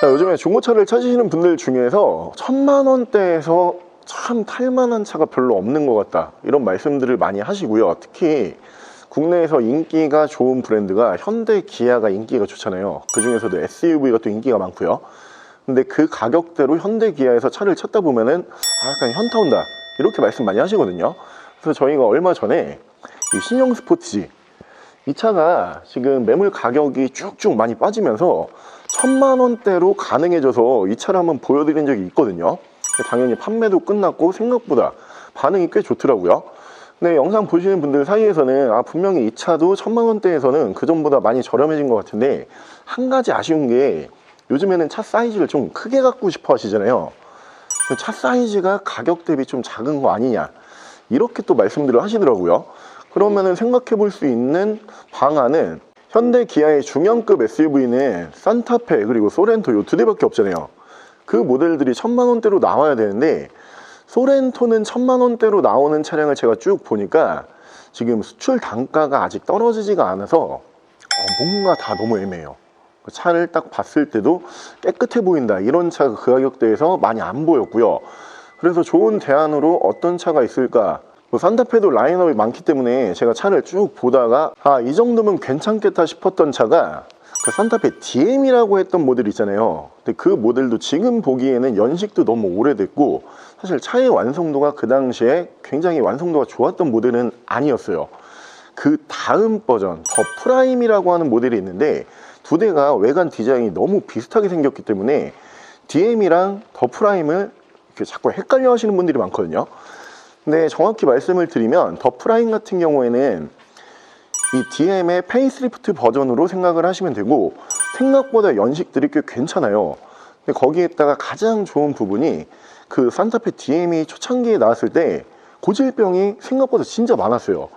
자, 요즘에 중고차를 찾으시는 분들 중에서 천만 원대에서 참 탈만한 차가 별로 없는 것 같다. 이런 말씀들을 많이 하시고요. 특히 국내에서 인기가 좋은 브랜드가 현대 기아가 인기가 좋잖아요. 그 중에서도 SUV가 또 인기가 많고요. 근데 그 가격대로 현대 기아에서 차를 찾다 보면은 아, 약간 현타 온다. 이렇게 말씀 많이 하시거든요. 그래서 저희가 얼마 전에 이 신형 스포티지 이 차가 지금 매물 가격이 쭉쭉 많이 빠지면서 천만 원대로 가능해져서 이 차를 한번 보여드린 적이 있거든요. 당연히 판매도 끝났고 생각보다 반응이 꽤 좋더라고요. 근데 영상 보시는 분들 사이에서는 아 분명히 이 차도 천만 원대에서는 그 전보다 많이 저렴해진 것 같은데 한 가지 아쉬운 게 요즘에는 차 사이즈를 좀 크게 갖고 싶어 하시잖아요. 차 사이즈가 가격 대비 좀 작은 거 아니냐 이렇게 또 말씀들을 하시더라고요. 그러면은 생각해 볼 수 있는 방안은 현대 기아의 중형급 SUV는 산타페 그리고 소렌토 요 두 대밖에 없잖아요. 그 모델들이 천만 원대로 나와야 되는데 소렌토는 천만 원대로 나오는 차량을 제가 쭉 보니까 지금 수출 단가가 아직 떨어지지가 않아서 어, 뭔가 다 너무 애매해요. 그 차를 딱 봤을 때도 깨끗해 보인다 이런 차가 그 가격대에서 많이 안 보였고요. 그래서 좋은 대안으로 어떤 차가 있을까 뭐 산타페도 라인업이 많기 때문에 제가 차를 쭉 보다가 아 이 정도면 괜찮겠다 싶었던 차가 그 산타페 DM이라고 했던 모델 있잖아요. 근데 그 모델도 지금 보기에는 연식도 너무 오래됐고 사실 차의 완성도가 그 당시에 굉장히 완성도가 좋았던 모델은 아니었어요. 그 다음 버전 더 프라임이라고 하는 모델이 있는데 두 대가 외관 디자인이 너무 비슷하게 생겼기 때문에 DM이랑 더 프라임을 이렇게 자꾸 헷갈려 하시는 분들이 많거든요 근데 정확히 말씀을 드리면 더 프라임 같은 경우에는 이 DM의 페이스리프트 버전으로 생각을 하시면 되고 생각보다 연식들이 꽤 괜찮아요. 근데 거기에다가 가장 좋은 부분이 그 산타페 DM이 초창기에 나왔을 때 고질병이 생각보다 진짜 많았어요.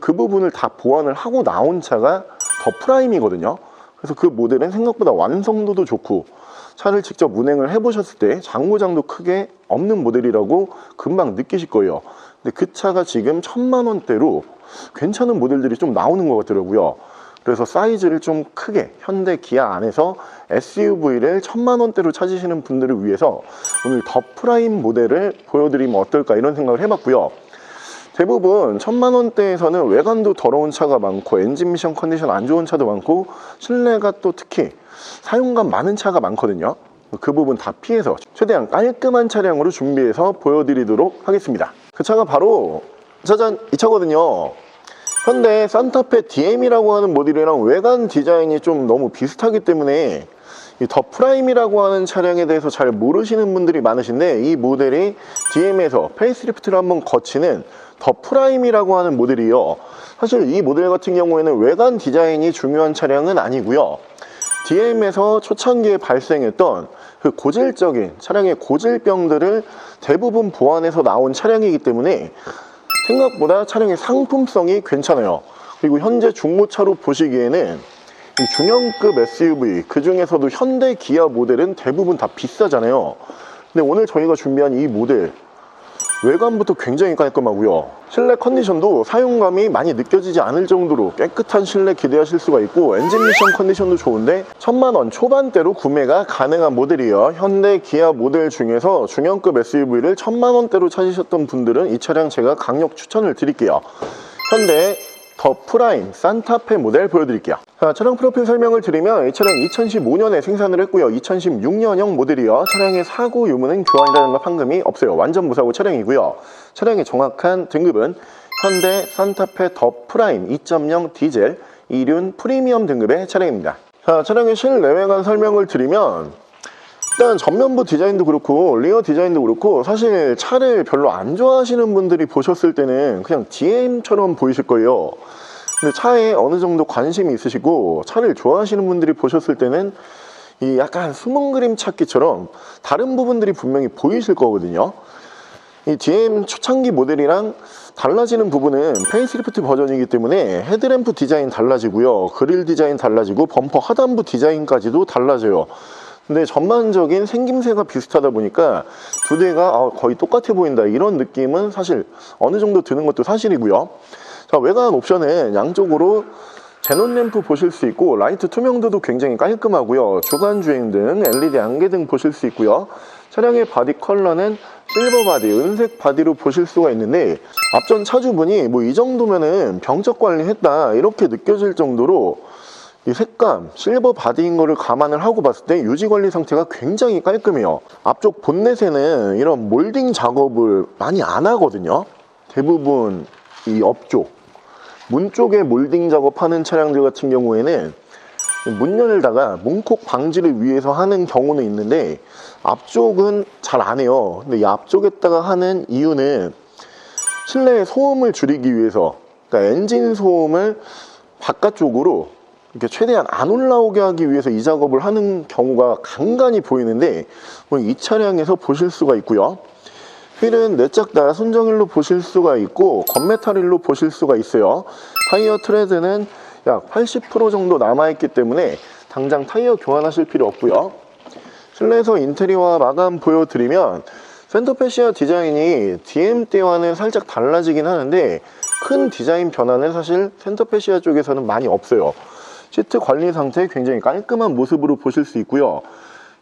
그 부분을 다 보완을 하고 나온 차가 더 프라임이거든요. 그래서 그 모델은 생각보다 완성도도 좋고 차를 직접 운행을 해보셨을 때 장고장도 크게 없는 모델이라고 금방 느끼실 거예요. 근데 그 차가 지금 천만 원대로 괜찮은 모델들이 좀 나오는 것 같더라고요. 그래서 사이즈를 좀 크게 현대 기아 안에서 SUV를 천만 원대로 찾으시는 분들을 위해서 오늘 더 프라임 모델을 보여드리면 어떨까 이런 생각을 해봤고요. 대부분 천만 원대에서는 외관도 더러운 차가 많고 엔진 미션 컨디션 안 좋은 차도 많고 실내가 또 특히 사용감 많은 차가 많거든요. 그 부분 다 피해서 최대한 깔끔한 차량으로 준비해서 보여드리도록 하겠습니다. 그 차가 바로 짜잔 이 차거든요. 현대 산타페 DM이라고 하는 모델이랑 외관 디자인이 좀 너무 비슷하기 때문에 이 더 프라임이라고 하는 차량에 대해서 잘 모르시는 분들이 많으신데 이 모델이 DM에서 페이스리프트를 한번 거치는 더 프라임이라고 하는 모델이요. 사실 이 모델 같은 경우에는 외관 디자인이 중요한 차량은 아니고요. DM에서 초창기에 발생했던 그 고질적인 차량의 고질병들을 대부분 보완해서 나온 차량이기 때문에 생각보다 차량의 상품성이 괜찮아요. 그리고 현재 중고차로 보시기에는 이 중형급 SUV 그 중에서도 현대 기아 모델은 대부분 다 비싸잖아요. 근데 오늘 저희가 준비한 이 모델 외관부터 굉장히 깔끔하고요. 실내 컨디션도 사용감이 많이 느껴지지 않을 정도로 깨끗한 실내 기대하실 수가 있고 엔진 미션 컨디션도 좋은데 천만 원 초반대로 구매가 가능한 모델이에요. 현대 기아 모델 중에서 중형급 SUV를 천만 원대로 찾으셨던 분들은 이 차량 제가 강력 추천을 드릴게요. 현대 더 프라임 산타페 모델 보여드릴게요. 자, 차량 프로필 설명을 드리면 이 차량 2015년에 생산을 했고요. 2016년형 모델이요. 차량의 사고 유무는 교환이라는 판금이 없어요. 완전 무사고 차량이고요. 차량의 정확한 등급은 현대 산타페 더 프라임 2.0 디젤 이륜 프리미엄 등급의 차량입니다. 자, 차량의 실내외관 설명을 드리면 일단 전면부 디자인도 그렇고 리어 디자인도 그렇고 사실 차를 별로 안 좋아하시는 분들이 보셨을 때는 그냥 DM처럼 보이실 거예요. 근데 차에 어느 정도 관심이 있으시고 차를 좋아하시는 분들이 보셨을 때는 이 약간 숨은 그림 찾기처럼 다른 부분들이 분명히 보이실 거거든요. 이 DM 초창기 모델이랑 달라지는 부분은 페이스리프트 버전이기 때문에 헤드램프 디자인 달라지고요. 그릴 디자인 달라지고 범퍼 하단부 디자인까지도 달라져요. 근데 전반적인 생김새가 비슷하다 보니까 두 대가 아, 거의 똑같아 보인다 이런 느낌은 사실 어느 정도 드는 것도 사실이고요. 자, 외관 옵션은 양쪽으로 제논 램프 보실 수 있고 라이트 투명도도 굉장히 깔끔하고요. 주간 주행 등, LED 안개 등 보실 수 있고요. 차량의 바디 컬러는 실버 바디, 은색 바디로 보실 수가 있는데 앞전 차주분이 뭐 이 정도면은 병적 관리했다 이렇게 느껴질 정도로 이 색감, 실버 바디인 거를 감안을 하고 봤을 때 유지 관리 상태가 굉장히 깔끔해요. 앞쪽 본넷에는 이런 몰딩 작업을 많이 안 하거든요. 대부분 이 옆쪽, 문 쪽에 몰딩 작업하는 차량들 같은 경우에는 문 열다가 문콕 방지를 위해서 하는 경우는 있는데 앞쪽은 잘 안 해요. 근데 이 앞쪽에다가 하는 이유는 실내 소음을 줄이기 위해서 그러니까 엔진 소음을 바깥쪽으로 이렇게 최대한 안 올라오게 하기 위해서 이 작업을 하는 경우가 간간히 보이는데 뭐이 차량에서 보실 수가 있고요. 휠은 내짝 다 순정일로 보실 수가 있고 건메탈일로 보실 수가 있어요. 타이어 트레드는 약 80% 정도 남아있기 때문에 당장 타이어 교환하실 필요 없고요. 실내에서 인테리어와 마감 보여드리면 센터페시아 디자인이 DM 때와는 살짝 달라지긴 하는데 큰 디자인 변화는 사실 센터페시아 쪽에서는 많이 없어요. 시트 관리 상태 굉장히 깔끔한 모습으로 보실 수 있고요.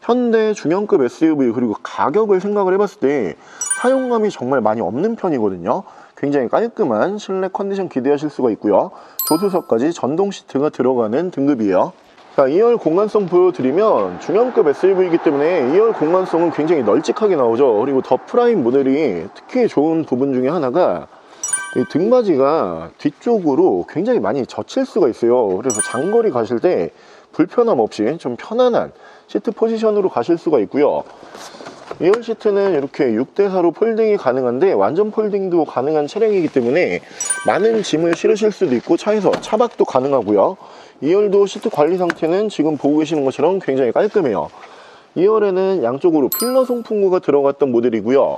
현대 중형급 SUV 그리고 가격을 생각을 해봤을 때 사용감이 정말 많이 없는 편이거든요. 굉장히 깔끔한 실내 컨디션 기대하실 수가 있고요. 조수석까지 전동 시트가 들어가는 등급이에요. 자, 2열 공간성 보여드리면 중형급 SUV이기 때문에 2열 공간성은 굉장히 널찍하게 나오죠. 그리고 더 프라임 모델이 특히 좋은 부분 중에 하나가 이 등받이가 뒤쪽으로 굉장히 많이 젖힐 수가 있어요. 그래서 장거리 가실 때 불편함 없이 좀 편안한 시트 포지션으로 가실 수가 있고요. 2열 시트는 이렇게 6대4로 폴딩이 가능한데 완전 폴딩도 가능한 차량이기 때문에 많은 짐을 실으실 수도 있고 차에서 차박도 가능하고요. 2열도 시트 관리 상태는 지금 보고 계시는 것처럼 굉장히 깔끔해요. 2열에는 양쪽으로 필러 송풍구가 들어갔던 모델이고요.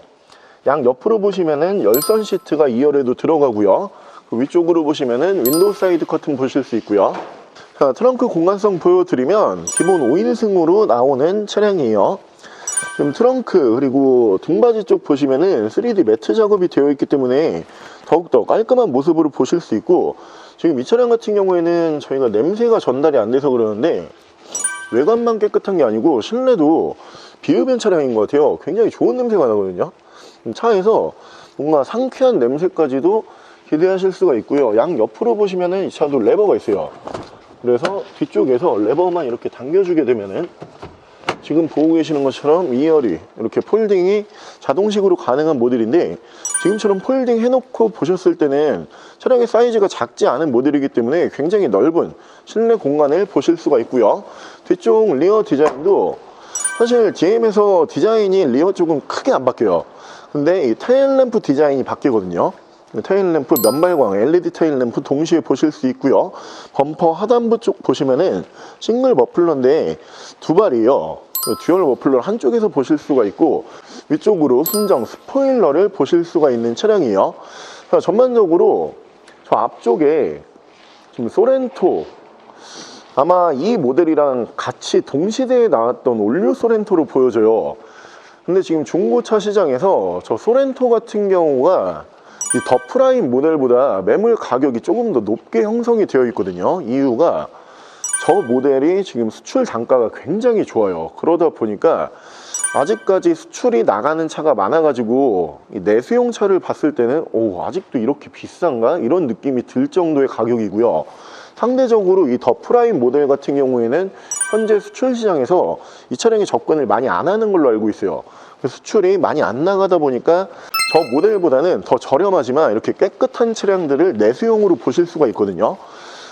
양 옆으로 보시면은 열선 시트가 2열에도 들어가고요. 그 위쪽으로 보시면은 윈도우 사이드 커튼 보실 수 있고요. 자, 트렁크 공간성 보여드리면 기본 5인승으로 나오는 차량이에요. 지금 트렁크 그리고 등받이 쪽 보시면은 3D 매트 작업이 되어 있기 때문에 더욱더 깔끔한 모습으로 보실 수 있고 지금 이 차량 같은 경우에는 저희가 냄새가 전달이 안 돼서 그러는데 외관만 깨끗한 게 아니고 실내도 비흡연 차량인 것 같아요. 굉장히 좋은 냄새가 나거든요. 차에서 뭔가 상쾌한 냄새까지도 기대하실 수가 있고요. 양 옆으로 보시면은 이 차도 레버가 있어요. 그래서 뒤쪽에서 레버만 이렇게 당겨주게 되면은 지금 보고 계시는 것처럼 2열이 이렇게 폴딩이 자동식으로 가능한 모델인데 지금처럼 폴딩 해놓고 보셨을 때는 차량의 사이즈가 작지 않은 모델이기 때문에 굉장히 넓은 실내 공간을 보실 수가 있고요. 뒤쪽 리어 디자인도 사실 DM에서 디자인이 리어 쪽은 크게 안 바뀌어요. 근데 이 테일 램프 디자인이 바뀌거든요. 테일 램프 면발광, LED 테일 램프 동시에 보실 수 있고요. 범퍼 하단부 쪽 보시면은 싱글 머플러인데 두 발이에요. 듀얼 머플러 한쪽에서 보실 수가 있고 위쪽으로 순정 스포일러를 보실 수가 있는 차량이에요. 자, 전반적으로 저 앞쪽에 지금 소렌토 아마 이 모델이랑 같이 동시대에 나왔던 올류 소렌토로 보여져요. 근데 지금 중고차 시장에서 저 소렌토 같은 경우가 이더 프라임 모델보다 매물 가격이 조금 더 높게 형성이 되어 있거든요. 이유가 저 모델이 지금 수출 단가가 굉장히 좋아요. 그러다 보니까 아직까지 수출이 나가는 차가 많아가지고 이 내수용 차를 봤을 때는 오 아직도 이렇게 비싼가 이런 느낌이 들 정도의 가격이고요. 상대적으로 이 더 프라임 모델 같은 경우에는 현재 수출 시장에서 이 차량에 접근을 많이 안 하는 걸로 알고 있어요. 그래서 수출이 많이 안 나가다 보니까 저 모델보다는 더 저렴하지만 이렇게 깨끗한 차량들을 내수용으로 보실 수가 있거든요.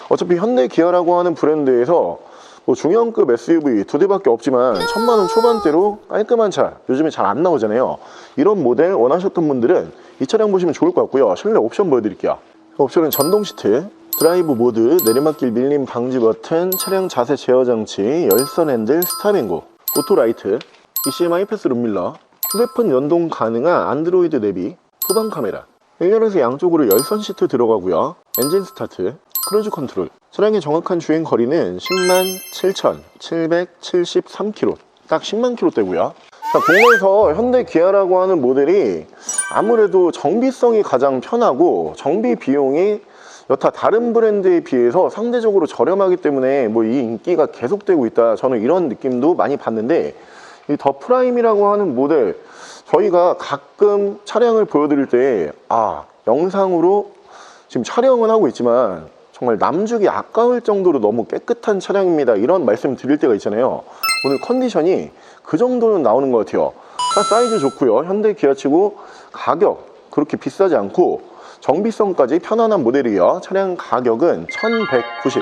어차피 현대 기아라고 하는 브랜드에서 뭐 중형급 SUV 두 대밖에 없지만 천만 원 초반대로 깔끔한 차 요즘에 잘 안 나오잖아요. 이런 모델 원하셨던 분들은 이 차량 보시면 좋을 것 같고요. 실내 옵션 보여드릴게요. 옵션은 전동 시트, 드라이브 모드, 내리막길 밀림 방지 버튼, 차량 자세 제어 장치, 열선 핸들, 스타맹고, 오토라이트, ECMI 패스 룸밀러, 휴대폰 연동 가능한 안드로이드 내비, 후방 카메라 1열에서 양쪽으로 열선 시트 들어가고요 엔진 스타트, 크루즈 컨트롤. 차량의 정확한 주행 거리는 10만 7,773km 딱 10만 km대고요. 자, 국내에서 현대 기아라고 하는 모델이 아무래도 정비성이 가장 편하고 정비 비용이 여타 다른 브랜드에 비해서 상대적으로 저렴하기 때문에 뭐 이 인기가 계속되고 있다. 저는 이런 느낌도 많이 봤는데 이 더 프라임이라고 하는 모델 저희가 가끔 차량을 보여드릴 때 아 영상으로 지금 촬영은 하고 있지만 정말 남주기 아까울 정도로 너무 깨끗한 차량입니다. 이런 말씀 드릴 때가 있잖아요. 오늘 컨디션이 그 정도는 나오는 것 같아요. 차 사이즈 좋고요. 현대 기아치고 가격 그렇게 비싸지 않고 정비성까지 편안한 모델이요. 차량 가격은 1190,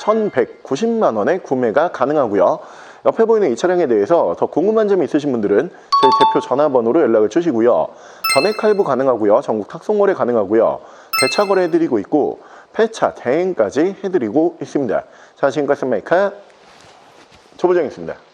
1190만 원에 구매가 가능하고요. 옆에 보이는 이 차량에 대해서 더 궁금한 점이 있으신 분들은 저희 대표 전화번호로 연락을 주시고요. 전액 할부 가능하고요. 전국 탁송거래 가능하고요. 대차 거래해드리고 있고 폐차 대행까지 해드리고 있습니다. 자 지금까지 메이카 조보정이었습니다.